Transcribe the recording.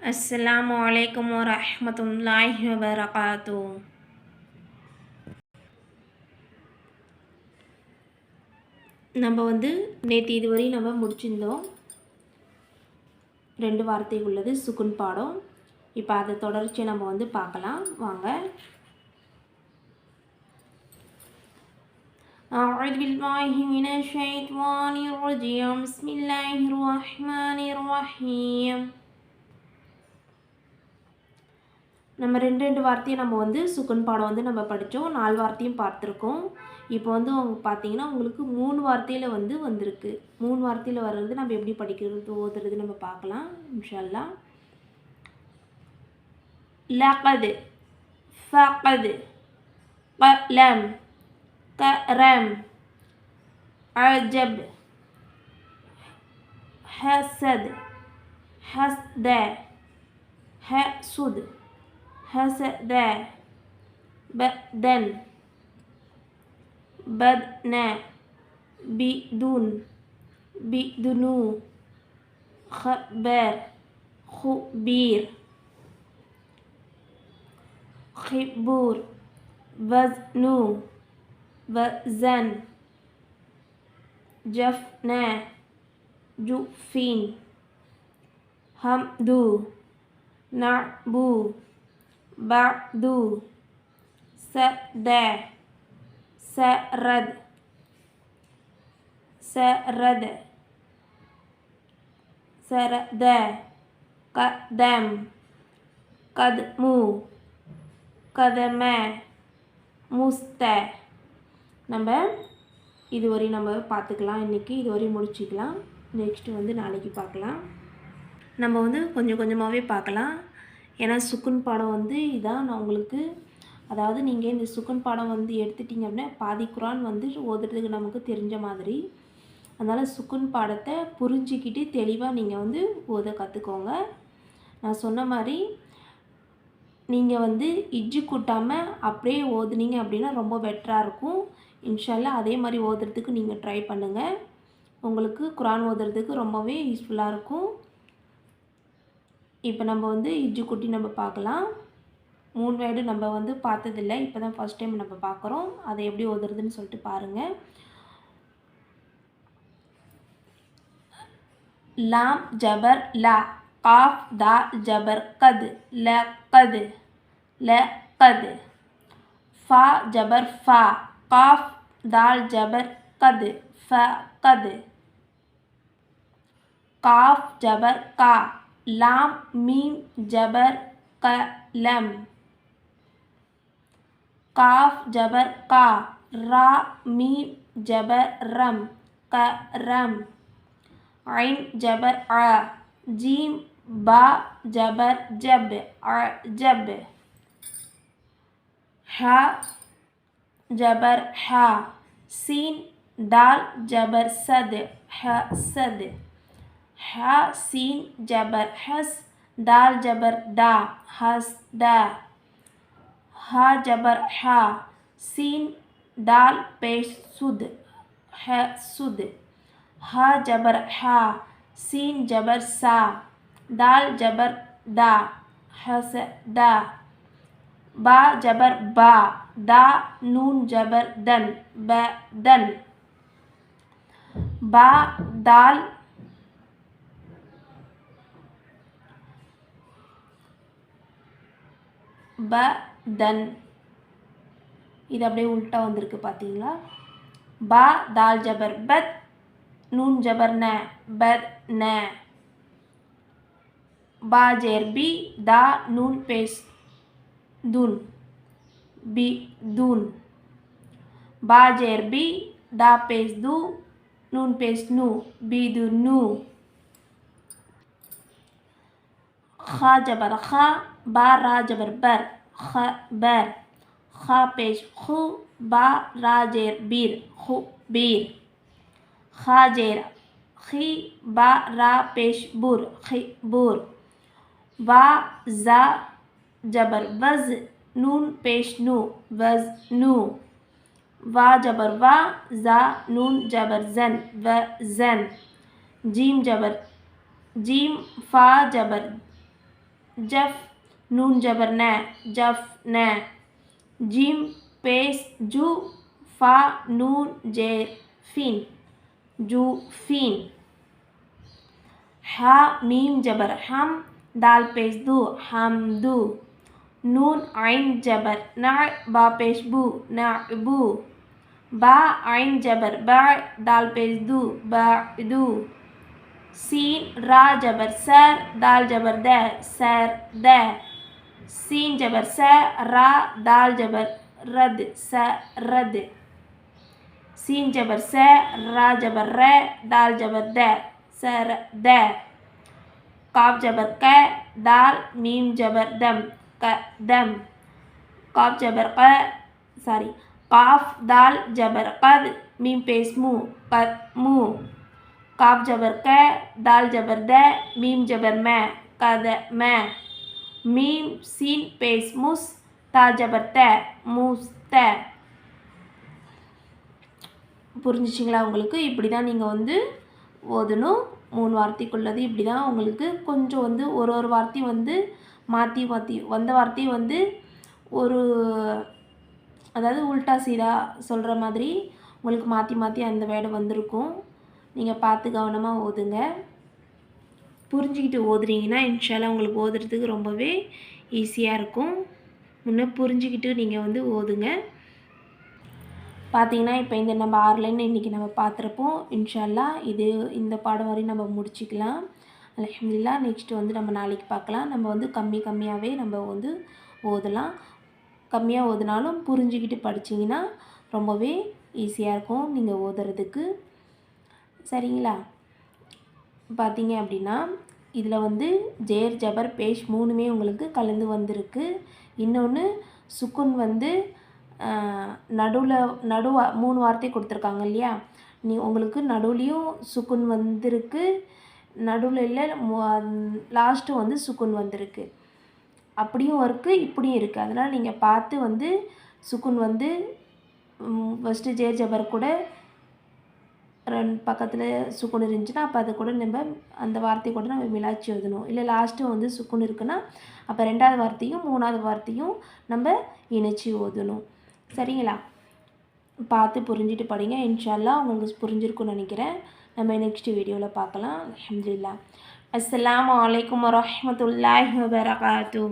அஸ்ஸலாமு அலைக்கும் வரஹ்மத்துல்லாஹி வபரகாத்து நம்ம வந்து நேற்று இதுவரை நம்ம முடிச்சிருந்தோம் ரெண்டு வார்த்தை உள்ளது சுக்குன் பாடம் இப்போ அதை தொடர்ச்சியை நம்ம வந்து பார்க்கலாம் வாங்க أعوذ بالله من الشيطان الرجيم بسم الله الرحمن الرحيم நம்ம ரெண்டு ரெண்டு வார்த்தையும் நம்ம வந்து சுக்குன் பாடம் வந்து நம்ம படித்தோம் நாலு வார்த்தையும் பார்த்துருக்கோம் இப்போ வந்து அவங்க பார்த்தீங்கன்னா உங்களுக்கு மூணு வார்த்தையில் வந்து வந்திருக்கு மூணு வார்த்தையில் வர்றது நம்ம எப்படி படிக்கிறது ஓதுறது நம்ம பார்க்கலாம் இன்ஷால்லா லகது ஃபகது قلم كرم عجب حسد حسد حسد حسد بدن بدن بدون. بدنو. خبر. خبير. خبور. وزنو. وزن. جفنا. جفين. حمدو. نعبو. பது. சத. சரத். சரத. சரத. கதம். கத்மு கதம. முஸ்த. நம்ம இதுவரை நம்ம பார்த்துக்கலாம். இன்றைக்கி இதுவரை முடிச்சுக்கலாம். நெக்ஸ்ட்டு வந்து நாளைக்கு பார்க்கலாம். நம்ம வந்து கொஞ்சம் கொஞ்சமாகவே பார்க்கலாம். ஏன்னா சுக்குன் பாடம் வந்து இதான் நான் உங்களுக்கு அதாவது நீங்கள் இந்த சுக்குன் பாடம் வந்து எடுத்துட்டிங்க அப்படின்னா பாதி குரான் வந்து ஓதுறதுக்கு நமக்கு தெரிஞ்ச மாதிரி. அதனால் சுக்குன் பாடத்தை புரிஞ்சிக்கிட்டு தெளிவாக நீங்கள் வந்து ஓத கற்றுக்கோங்க நான் சொன்ன மாதிரி நீங்கள் வந்து இஜ்ஜு கூட்டாமல் அப்படியே ஓதுனீங்க அப்படின்னா ரொம்ப பெட்டராக இருக்கும். இன்ஷால்லா அதே மாதிரி ஓதுறதுக்கு நீங்கள் ட்ரை பண்ணுங்கள் உங்களுக்கு குரான் ஓதுறதுக்கு ரொம்பவே யூஸ்ஃபுல்லாக இருக்கும். இப்போ நம்ம வந்து இஜ்ஜு குட்டி நம்ம பார்க்கலாம். மூணு வேர்டு நம்ம வந்து பார்த்ததில்ல. இப்போ தான் ஃபஸ்ட் டைம் நம்ம பார்க்குறோம். அதை எப்படி ஓதுறதுன்னு சொல்லிட்டு பாருங்கள் லாம் ஜபர் லா காஃப் தா ஜபர் கது ல கது ல கது. ஃபா ஜபர் ஃபா. காஃப் தால் ஜபர் கது ஃப கது. காஃப் ஜபர் கா. लाम, मीम, जबर, कलम। काफ, जबर, का। रा, मीम, जबर, रम, करम। ऐन जबर, आ। जीम, बा, जबर, जब अजब हा, जबर, हा। सीन, दाल, जबर, सद हसद हा सीन जबर हस दाल जबर दा हस द हा जबर हा सीन दाल पेश सुद है सुद हा जबर हा सीन जबर सा दाल जबर दा हस द बा जबर बा दा नून जबर दन ब दन बा दाल ப தன் பா தால் ப தன் இது அப்படியே உல்ட்டா வந்திருக்கு பார்த்தீங்களா பா தால் ஜபர் பத் நூன் ஜபர் ந பத் ந பா ஜேர் பி தா noon base Tun B Tun பா ஜேர் பி தா பேஸ் து நூன் பேஸ் நு பி து நு खा जबर खा बा रा जबर बर ख बर खा पेश खु बा बीर, खु, बीर खा जेर खी बा रा पेश बुर, खी, बुर वा जा जबर वज, नून, पेश, नू, वज, नू वा जबर वा, जा, नून, जबर, जन, व, जन, जीम, जबर, जीम, फा, जबर, जफ नून जबर न, जफ न। जिम पेस जू फा नून जे फिन जू फिन। हा मीम जबर, हम दाल पेश दू, हम दू। नून आइन जबर, ना बा पेश बू, ना बू। बा आइन जबर, बा दाल पेश दू, बा दू। सीन रा जबर, सर दाल जबर द, सर द। सीन जबर, स, रा, दाल जबर, रद, स, रद। सीन जबर, स, रा जबर, र, दाल जबर, द सर द। काफ जबर, क, दाल, मीम जबर, दम, क, दम। काफ जबर, क, सॉरी, काफ, दाल जबर, कद, मीम पेश मु कद मु। काफ जबर, क, दाल जबर, द, मीम जबर, मैं, कद, मैं। மீம் சீன் பேஸ் முஸ் தாஜபர்த்த மூஸ்த. புரிஞ்சிச்சிங்களா உங்களுக்கு? இப்படி தான் நீங்கள் வந்து ஓதணும். மூணு வார்த்தைக்குள்ளது இப்படி தான் உங்களுக்கு கொஞ்சம் வந்து ஒரு ஒரு வார்த்தையும் வந்து மாற்றி மாற்றி வந்த வார்த்தையும் வந்து ஒரு அதாவது உல்டா சீதா சொல்கிற மாதிரி உங்களுக்கு மாற்றி மாற்றி அந்த வேடை வந்திருக்கும். நீங்கள் பார்த்து கவனமாக ஓதுங்க. புரிஞ்சுக்கிட்டு ஓதுறீங்கன்னா இன்ஷாலாக உங்களுக்கு ஓதுறதுக்கு ரொம்பவே ஈஸியாக இருக்கும். முன்னே புரிஞ்சுக்கிட்டு நீங்கள் வந்து ஓதுங்க. பார்த்தீங்கன்னா இப்போ இந்த நம்ம ஆறுலன்னு இன்றைக்கி நம்ம பார்த்துருப்போம் இன்ஷால்லா இது இந்த பாடம் வரையும் நம்ம முடிச்சிக்கலாம். அலமதுல்லா நெக்ஸ்ட் வந்து நம்ம நாளைக்கு பார்க்கலாம் நம்ம வந்து கம்மி கம்மியாகவே நம்ம வந்து ஓதலாம். கம்மியாக ஓதுனாலும் புரிஞ்சுக்கிட்டு படிச்சிங்கன்னா ரொம்பவே ஈஸியாக இருக்கும் நீங்கள் ஓதுறதுக்கு. சரிங்களா? பார்த்தீங்க அப்படின்னா இதில் வந்து ஜேர் ஜபர் பேஷ் மூணுமே உங்களுக்கு கலந்து வந்திருக்கு. இன்னொன்று சுக்குன் வந்து நடுவில் நடுவா மூணு வார்த்தை கொடுத்துருக்காங்க இல்லையா? நீ உங்களுக்கு நடுவுலேயும் சுக்குன் வந்திருக்கு. நடுவில் இல்லை லாஸ்ட்டு வந்து சுக்குன் வந்திருக்கு. அப்படியும் இருக்குது இப்படியும் இருக்குது அதனால் நீங்கள் பார்த்து வந்து சுக்குன் வந்து ஃபஸ்ட்டு ஜேர் ஜபர் கூட ரெண்டு பக்கத்தில் சுக்குன் இருந்துச்சுன்னா அப்போ அதை கூட நம்ம அந்த வார்த்தை கூட நம்ம மிளாச்சி எழுதணும். இல்லை லாஸ்ட்டு வந்து சுக்குன் இருக்குன்னா அப்போ ரெண்டாவது வார்த்தையும் மூணாவது வார்த்தையும் நம்ம இணைச்சி ஓதணும். சரிங்களா? பார்த்து புரிஞ்சுட்டு படிங்க. இன்ஷால்லா உங்களுக்கு புரிஞ்சிருக்கும்னு நினைக்கிறேன். நம்ம நெக்ஸ்ட் வீடியோவில் பார்க்கலாம். அஹமதுல்லா அஸ்லாம் வலைக்கம் வரமத்துல்லாஹி வபரகாத்தூ